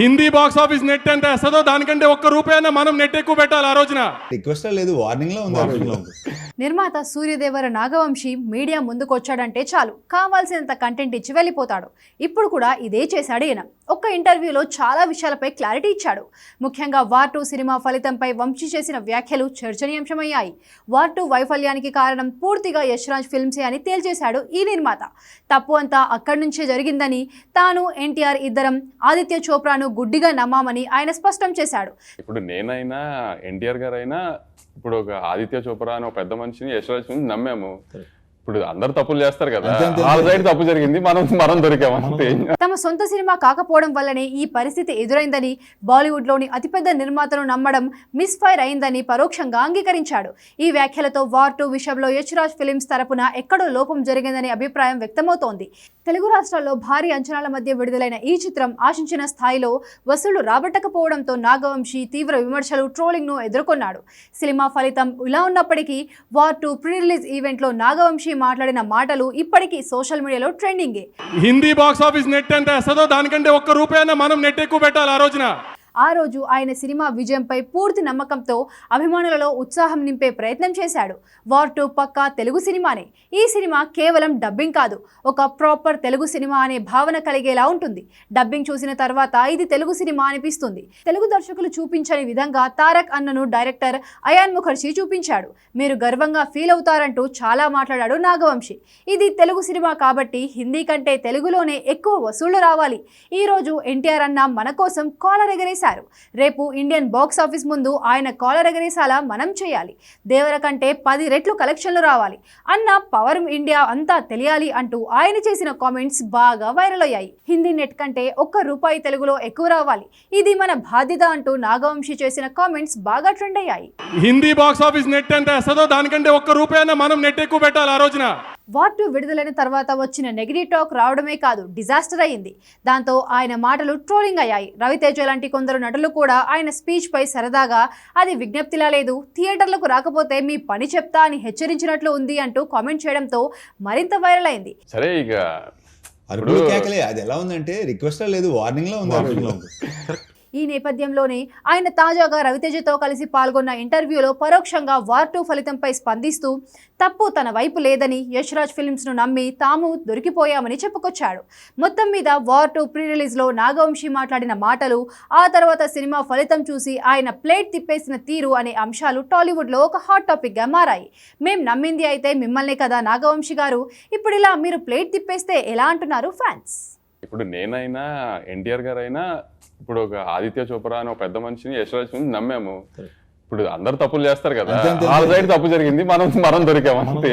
Hindi box office net ఎంత వేస్తుందో దానికంటే ఒక్క రూపాయన మనం నెట్ ఎక్కువ పెట్టాలి ఆ రోజున రిక్వెస్ట్ లేదు వార్నింగ్లో ఉంది. నిర్మాత సూర్యదేవర నాగవంశి మీడియా ముందుకొచ్చాడంటే చాలు. కావాల్సినంత కంటెంట్ ఇచ్చి వెళ్ళిపోతాడు. ఇప్పుడు కూడా ఇదే చేశాడు ఈయన. ఒక్క ఇంటర్వ్యూలో చాలా విషయాలపై క్లారిటీ ఇచ్చాడు. ముఖ్యంగా వార్ టూ సినిమా ఫలితంపై వంశీ చేసిన వ్యాఖ్యలు చర్చనీయాంశమయ్యాయి. వార్ టూ వైఫల్యానికి కారణం పూర్తిగా యశ్రాజ్ ఫిల్మ్సే అని తేల్చేశాడు ఈ నిర్మాత. తప్పు అంతా అక్కడి నుంచే జరిగిందని తాను ఎన్టీఆర్ ఇద్దరం ఆదిత్య చోప్రాను గుడ్డిగా నమ్మామని ఆయన స్పష్టం చేశాడు. ఇప్పుడు నేనైనా ఎన్టీఆర్ గారైనా ఇప్పుడు ఒక ఆదిత్య చోప్రా అని ఒక పెద్ద మనిషిని యశ్వరాజ్ని నమ్మాము ఇప్పుడు అందరు తప్పులు చేస్తారు కదా. వాళ్ళ. సైడ్ తప్పు జరిగింది మనం మనం తమ సొంత సినిమా కాకపోవడం వల్లనే ఈ పరిస్థితి ఎదురైందని బాలీవుడ్లోని అతిపెద్ద నిర్మాతను నమ్మడం మిస్ఫైర్ అయిందని పరోక్షంగా అంగీకరించాడు. ఈ వ్యాఖ్యలతో వార్ టూ విషయంలో యశ్రాజ్ ఫిలిమ్స్ తరపున ఎక్కడో లోపం జరిగిందనే అభిప్రాయం వ్యక్తమవుతోంది. తెలుగు రాష్ట్రాల్లో భారీ అంచనాల మధ్య విడుదలైన ఈ చిత్రం ఆశించిన స్థాయిలో వసూళ్ళు రాబట్టకపోవడంతో నాగవంశీ తీవ్ర విమర్శలు ట్రోలింగ్ను ఎదుర్కొన్నాడు. సినిమా ఫలితం ఇలా ఉన్నప్పటికీ వార్ టూ ప్రీ రిలీజ్ ఈవెంట్లో నాగవంశీ మాట్లాడిన మాటలు ఇప్పటికీ సోషల్ మీడియాలో ట్రెండింగే. హిందీ బాక్స్ ఆఫీస్ నెట్ ఎంత వేస్తుందో దానికంటే ఒక్క రూపాయన మనం నెట్ ఎక్కువ పెట్టాలి ఆ రోజున. ఆ రోజు ఆయన సినిమా విజయంపై పూర్తి నమ్మకంతో అభిమానులలో ఉత్సాహం నింపే ప్రయత్నం చేశాడు. వార్ టూ పక్కా తెలుగు సినిమానే. ఈ సినిమా కేవలం డబ్బింగ్ కాదు ఒక ప్రాపర్ తెలుగు సినిమా అనే భావన కలిగేలా ఉంటుంది. డబ్బింగ్ చూసిన తర్వాత ఇది తెలుగు సినిమా అనిపిస్తుంది. తెలుగు దర్శకులు చూపించని విధంగా తారక్ అన్నను డైరెక్టర్ అయాన్ ముఖర్జీ చూపించాడు. మీరు గర్వంగా ఫీల్ అవుతారంటూ చాలా మాట్లాడాడు నాగవంశి. ఇది తెలుగు సినిమా కాబట్టి హిందీ కంటే తెలుగులోనే ఎక్కువ వసూళ్ళు రావాలి. ఈ రోజు ఎన్టీఆర్ అన్న మన కోసం కాలర్ ఎగరేశారు. రేపు ఇండియన్ బాక్స్ ఆఫీస్ ముందు ఆయన కాలర్ ఎగరేసాలా మనం చేయాలి. దేవర కంటే పది రెట్లు కలెక్షన్లు రావాలి. అన్న పవర్ ఇండియా అంతా తెలియాలి అంటూ ఆయన చేసిన కామెంట్స్ బాగా వైరల్ అయ్యాయి. హిందీ నెట్ కంటే ఒక్క రూపాయి తెలుగులో ఎక్కువ రావాలి. ఇది మన బాధ్యత అంటూ నాగవంశి చేసిన కామెంట్స్ బాగా ట్రెండ్ అయ్యాయి. హిందీ బాక్స్ ఆఫీస్ నెట్ ఎంత వేస్తుందో దానికంటే ఒక్క రూపాయన మనం నెట్ ఎక్కువ పెట్టాలి ఆ రోజున. వార్ టూ విడుదలైన తర్వాత వచ్చిన నెగిటివ్ టాక్ రావడమే కాదు డిజాస్టర్ అయింది దాంతో ఆయన మాటలు ట్రోలింగ్ అయ్యాయి. రవితేజ లాంటి కొందరు నటులు కూడా ఆయన స్పీచ్ పై సరదాగా అది విజ్ఞప్తిలా లేదు థియేటర్లకు రాకపోతే మీ పని చెప్తా అని హెచ్చరించినట్లు ఉంది అంటూ కామెంట్ చేయడంతో మరింత వైరల్ అయింది. సరే ఇక అరుపులు కేకలే. అది ఎలా ఉందంటే రిక్వెస్ట్ లేదు వార్నింగ్లో ఉంది. ఈ నేపథ్యంలోనే ఆయన తాజాగా రవితేజతో కలిసి పాల్గొన్న ఇంటర్వ్యూలో పరోక్షంగా వార్ టూ ఫలితంపై స్పందిస్తూ తప్పు తన వైపు లేదని యశ్రాజ్ ఫిల్మ్స్ను నమ్మి తాము దొరికిపోయామని చెప్పుకొచ్చాడు. మొత్తం మీద వార్ టూ ప్రీ రిలీజ్లో నాగవంశీ మాట్లాడిన మాటలు ఆ తర్వాత సినిమా ఫలితం చూసి ఆయన ప్లేట్ తిప్పేసిన తీరు అనే అంశాలు టాలీవుడ్లో ఒక హాట్ టాపిక్గా మారాయి. మేం నమ్మింది అయితే మిమ్మల్నే కదా నాగవంశి గారు ఇప్పుడు ఇలా మీరు ప్లేట్ తిప్పేస్తే ఎలా అంటున్నారు ఫ్యాన్స్? ఇప్పుడు నేనైనా ఎన్టీఆర్ గారు అయినా ఇప్పుడు ఒక ఆదిత్య చోప్రా అని ఒక పెద్ద మనిషిని యశ్వరాజ్ నమ్మాము. ఇప్పుడు అందరు తప్పులు చేస్తారు కదా. వాళ్ళ. సైడ్ తప్పు జరిగింది మనం మనం దొరికాము అంతే.